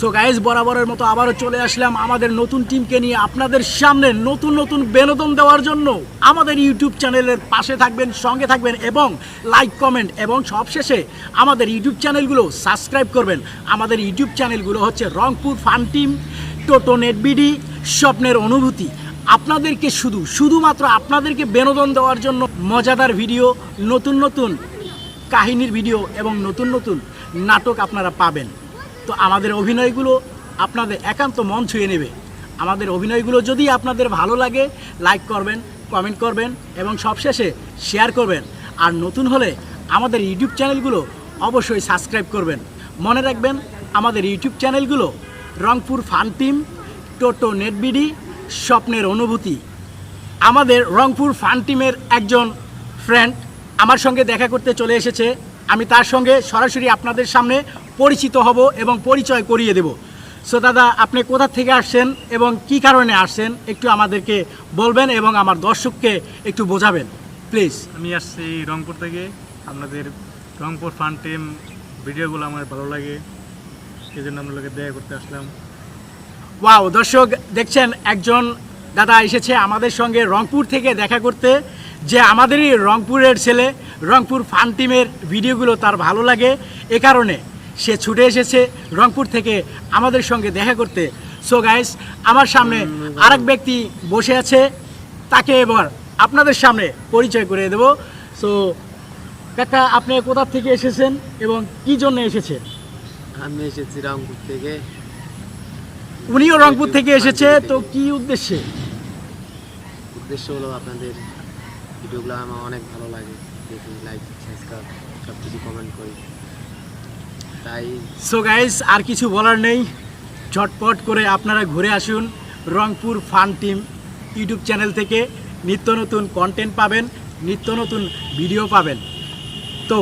So guys বরাবরের মতো আবারও চলে আসলাম আমাদের নতুন টিমকে নিয়ে আপনাদের সামনে নতুন নতুন বিনোদন দেওয়ার জন্য। আমাদের ইউটিউব চ্যানেলের পাশে থাকবেন, সঙ্গে থাকবেন এবং লাইক কমেন্ট এবং সবশেষে আমাদের ইউটিউব চ্যানেলগুলো সাবস্ক্রাইব করবেন। আমাদের ইউটিউব চ্যানেলগুলো হচ্ছে Rangpur fun team toto net BD স্বপ্নের অনুভূতি। আপনাদেরকে শুধু, শুধুমাত্র আপনাদেরকে বিনোদন দেওয়ার জন্য মজাদার ভিডিও, নতুন নতুন কাহিনীর ভিডিও এবং নতুন নতুন নাটক আপনারা পাবেন। তো আমাদের অভিনয়গুলো আপনাদের একান্ত মন ছুঁয়ে নেবে। আমাদের অভিনয়গুলো যদি আপনাদের ভালো লাগে লাইক করবেন কমেন্ট করবেন এবং সবশেষে শেয়ার করবেন। আর নতুন হলে আমাদের ইউটিউব চ্যানেলগুলো অবশ্যই সাবস্ক্রাইব করবেন। মনে রাখবেন, আমাদের ইউটিউব চ্যানেলগুলো Rangpur fun team toto net BD স্বপ্নের অনুভূতি। আমাদের রংপুর ফান টিমের একজন ফ্রেন্ড আমার সঙ্গে দেখা করতে চলে এসেছে। আমি তার সঙ্গে সরাসরি আপনাদের সামনে পরিচিত হব এবং পরিচয় করিয়ে দেব। সো দাদা আপনি কোথা থেকে আসছেন এবং কি কারণে আসছেন একটু আমাদেরকে বলবেন এবং আমার দর্শককে একটু বোঝাবেন প্লিজ আমি আসছি রংপুর থেকে। আপনাদের রংপুর ফান টিম ভিডিওগুলো আমার ভালো লাগে। সেই জন্য আপনাদেরকে দেখা করতে আসলাম। ওয়াও দর্শক দেখছেন একজন দাদা এসেছে আমাদের সঙ্গে রংপুর থেকে দেখা করতে যে আমাদেরই রংপুরের ছেলে রংপুর ফান টিমের ভিডিওগুলো তার ভালো লাগে। এ কারণে সে ছুটে এসেছে রংপুর থেকে আমাদের সঙ্গে দেখা করতে। সো গাইস আমার সামনে আরেক ব্যক্তি বসে আছে। তাকে এবার আপনাদের সামনে পরিচয় করে দেব। সো কাকা আপনি কোথা থেকে এসেছেন এবং কি জন্য এসেছেন আমি এসেছি রংপুর থেকে। উনিও রংপুর থেকে এসেছে তো কি উদ্দেশ্যে? উদ্দেশ্য হলো আপনাদের ভিডিওগুলো আমার অনেক ভালো লাগে। দেখি লাইক সাবস্ক্রাইব সব কিছু কমেন্ট করি। তাই। সো গাইস আর কিছু বলার নেই। ঝটপট করে আপনারা ঘুরে আসুন Rangpur fun team YouTube channel থেকে। নিত্য নতুন কন্টেন্ট পাবেন, নিত্য নতুন ভিডিও পাবেন। তো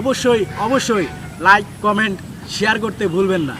অবশ্যই অবশ্যই লাইক কমেন্ট শেয়ার করতে ভুলবেন না।